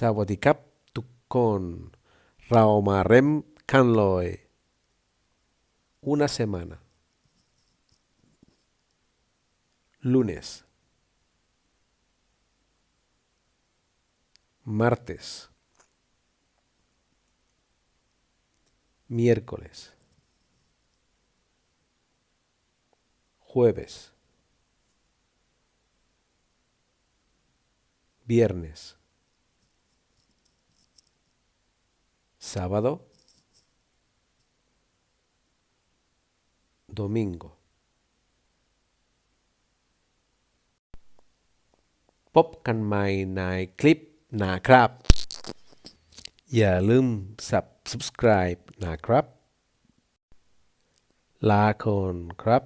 Sawadikap Tukon Raomarem Kanloe Una semana. Lunes. Martes. Miércoles. jueves viernes sábado, domingo. พบกันใหม่ในคลิปหนะครับ อย่าลืม subscribe นะครับ ลาคนครับ